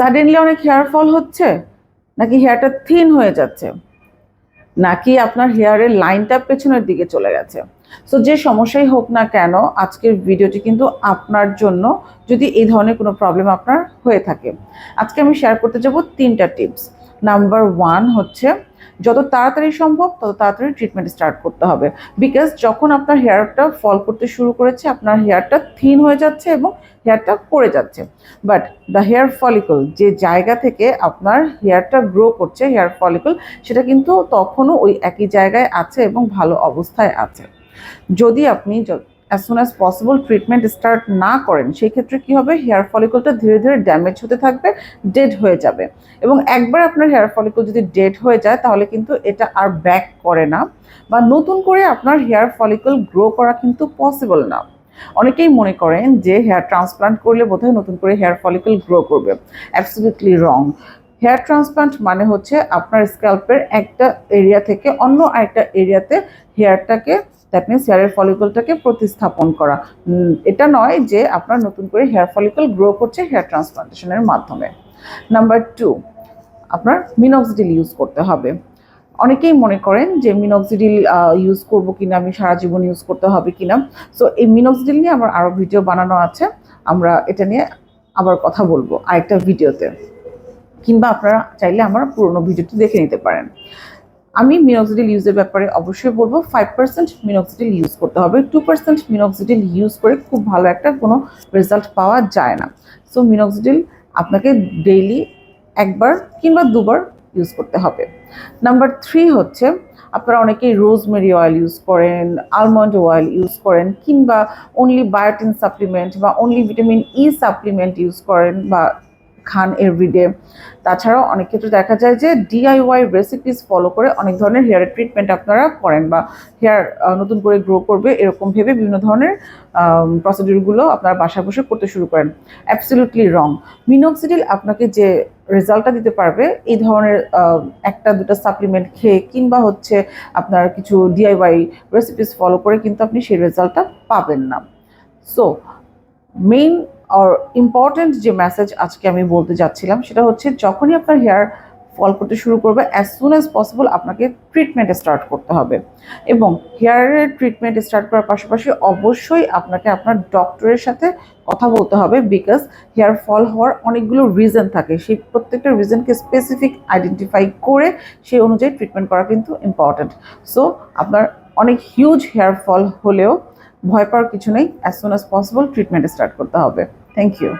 Suddenly অনেক hair fall হচ্ছে? নাকি হেয়ারটা থিন হয়ে যাচ্ছে? নাকি আপনার হেয়ারের লাইনটা পেছনের দিকে চলে গেছে? সো যে সমস্যাই হোক না কেন, আজকের ভিডিওটি কিন্তু আপনার জন্য যদি এই ধরনের কোনো প্রবলেম আপনার হয়ে থাকে। আজকে আমি শেয়ার করতে যাব তিনটা টিপস নাম্বার ওয়ান হচ্ছে যত তাড়াতাড়ি সম্ভব, তত তাড়াতাড়ি ট্রিটমেন্ট স্টার্ট করতে হবে। বিকজ যখন আপনার হেয়ারটা ফল করতে শুরু করেছে, আপনার হেয়ারটা থিন হয়ে যাচ্ছে এবং হেয়ারটা পড়ে যাচ্ছে। বাট দ্য হেয়ার ফলিকল যে জায়গা থেকে আপনার হেয়ারটা গ্রো করছে হেয়ার ফলিকল সেটা কিন্তু তখনও ওই একই জায়গায় আছে এবং ভালো অবস্থায় আছে। যদি আপনি as soon as possible treatment start না করেন, সেই ক্ষেত্রে কী হবে? হেয়ার ফলিকলটা ধীরে ধীরে ড্যামেজ হতে থাকবে ডেড হয়ে যাবে। এবং একবার আপনার হেয়ার ফলিকল যদি ডেড হয়ে যায়, তাহলে কিন্তু এটা আর ব্যাক করে না বা নতুন করে আপনার হেয়ার ফলিকল গ্রো করা কিন্তু পসিবল না। অনেকেই মনে করেন যে হেয়ার ট্রান্সপ্লান্ট করলে বোধহয় নতুন করে হেয়ার ফলিকল গ্রো করবে। অ্যাবসলিউটলি রং হেয়ার ট্রান্সপ্লান্ট মানে হচ্ছে আপনার স্ক্যাল্পের একটা এরিয়া থেকে অন্য আরেকটা এরিয়াতে হেয়ারটাকে দ্যাট মিনস হেয়ারের ফলিকলটাকে প্রতিস্থাপন করা। এটা নয় যে আপনার নতুন করে হেয়ার ফলিকল গ্রো করছে হেয়ার ট্রান্সপ্লান্টেশনের মাধ্যমে। নাম্বার টু আপনার মিনক্সিডিল ইউজ করতে হবে। অনেকেই মনে করেন যে মিনক্সিডিল ইউজ করব কিনা, আমি সারা জীবন ইউজ করতে হবে কিনা। সো এই মিনক্সিডিল নিয়ে আমার আরও ভিডিও বানানো আছে। আমরা এটা নিয়ে আবার কথা বলব আরেকটা ভিডিওতে কিংবা আপনারা চাইলে আমার পুরোনো ভিডিওটি দেখে নিতে পারেন। আমি মিনক্সিডিল ইউজের ব্যাপারে অবশ্যই বলব ফাইভ পার্সেন্ট মিনক্সিডিল ইউজ করতে হবে। টু পার্সেন্ট মিনক্সিডিল ইউজ করে খুব ভালো একটা কোনো রেজাল্ট পাওয়া যায় না। সো মিনক্সিডিল আপনাকে ডেইলি একবার কিংবা দুবার ইউজ করতে হবে। নাম্বার থ্রি হচ্ছে, আপনারা অনেকেই রোজমেরি অয়েল ইউজ করেন আলমন্ড অয়েল ইউজ করেন, কিংবা অনলি বায়োটিন সাপ্লিমেন্ট বা only vitamin E supplement use করেন বা খান এভরিডে। তাছাড়াও অনেক ক্ষেত্রে দেখা যায় যে ডিআইওয়াই রেসিপিস ফলো করে অনেক ধরনের হেয়ার ট্রিটমেন্ট আপনারা করেন বা হেয়ার নতুন করে গ্রো করবে এরকম ভেবে বিভিন্ন ধরনের প্রসিডিউরগুলো আপনারা বাসা বসে করতে শুরু করেন। অ্যাবসলিউটলি রং মিনোক্সিডিল আপনাকে যে রেজাল্টটা দিতে পারবে, এই ধরনের একটা, দুটো সাপ্লিমেন্ট খেয়ে কিংবা হচ্ছে আপনার কিছু ডিআইওয়াই রেসিপিস ফলো করে কিন্তু আপনি সেই রেজাল্টটা পাবেন না। সো মেইন আর ইম্পর্ট্যান্ট যে মেসেজ আজকে আমি বলতে যাচ্ছিলাম, সেটা হচ্ছে যখনই আপনার হেয়ার ফল করতে শুরু করবে অ্যাজ সুন অ্যাজ পসিবল আপনাকে ট্রিটমেন্ট স্টার্ট করতে হবে। এবং হেয়ারের ট্রিটমেন্ট স্টার্ট করার পাশাপাশি অবশ্যই আপনাকে আপনার ডক্টরের সাথে কথা বলতে হবে বিকজ হেয়ার ফল হওয়ার অনেকগুলো রিজন থাকে। সেই প্রত্যেকটা রিজনকে স্পেসিফিক আইডেন্টিফাই করে সেই অনুযায়ী ট্রিটমেন্ট করা কিন্তু ইম্পর্ট্যান্ট সো আপনার অনেক হিউজ হেয়ার ফল হলেও ভয় পাওয়ার কিছু নেই as soon as possible treatment start করতে হবে। Thank you